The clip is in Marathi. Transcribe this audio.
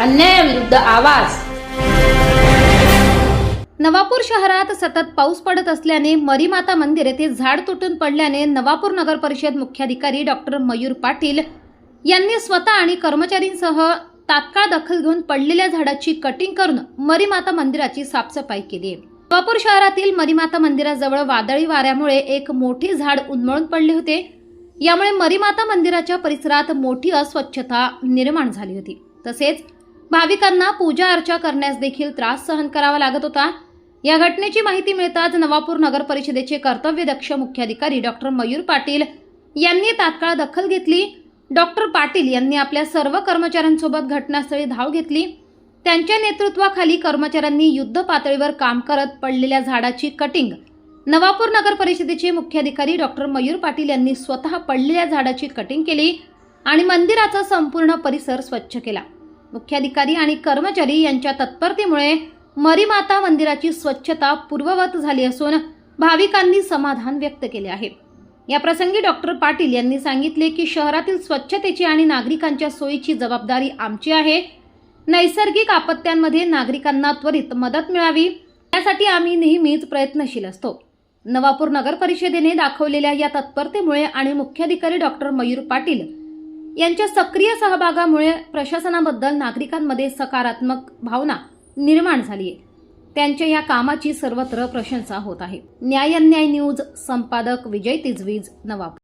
अन्यायाविरुद्ध आवाज. नवापूर शहरात सतत पाऊस पडत असल्याने मरीमाता मंदिर येथे झाड तुटून पडल्याने नवापूर नगर परिषद मुख्याधिकारी डॉक्टर मयूर पाटील यांनी स्वतः आणि कर्मचारींसह तात्काळ दखल घेऊन पडलेल्या झाडाची कटिंग करून मरीमाता मंदिराची साफसफाई केली. आहे नवापूर शहरातील मरीमाता मंदिराजवळ वादळी वाऱ्यामुळे एक मोठी झाड उन्मळून पडले होते. यामुळे मरीमाता मंदिराच्या परिसरात मोठी अस्वच्छता निर्माण झाली होती. तसेच भाविकांना पूजा अर्चा करण्यास देखील त्रास सहन करावा लागत होता. या घटनेची माहिती मिळताच नवापूर नगर परिषदेचे कर्तव्यदक्ष मुख्याधिकारी डॉक्टर मयूर पाटील यांनी तात्काळ दखल घेतली. डॉक्टर पाटील यांनी आपल्या सर्व कर्मचाऱ्यांसोबत घटनास्थळी धाव घेतली. त्यांच्या नेतृत्वाखाली कर्मचाऱ्यांनी युद्ध पातळीवर काम करत पडलेल्या झाडाची कटिंग नवापूर नगर परिषदेचे मुख्याधिकारी डॉक्टर मयूर पाटील यांनी स्वतः पडलेल्या झाडाची कटिंग केली आणि मंदिराचा संपूर्ण परिसर स्वच्छ केला. मुख्याधिकारी आणि कर्मचारी यांच्या तत्परतेमुळे मरीमाता मंदिराची स्वच्छता पूर्ववत झाली असून भाविकांनी समाधान व्यक्त केले आहे. या प्रसंगी डॉक्टर पाटील यांनी सांगितले की शहरातील स्वच्छतेची आणि नागरिकांच्या सोयीची जबाबदारी आमची आहे. नैसर्गिक आपत्त्यांमध्ये नागरिकांना त्वरित मदत मिळावी यासाठी आम्ही नेहमीच प्रयत्नशील असतो. नवापूर नगर परिषदेने दाखवलेल्या या तत्परतेमुळे आणि मुख्याधिकारी डॉक्टर मयूर पाटील यांच्या सक्रिय सहभागामुळे प्रशासनाबद्दल नागरिकांमध्ये सकारात्मक भावना निर्माण झाली आहे त्यांच्या या कामाची सर्वत्र प्रशंसा होत आहे. न्याय न्याय न्यूज संपादक विजय तिजवीज नवापूर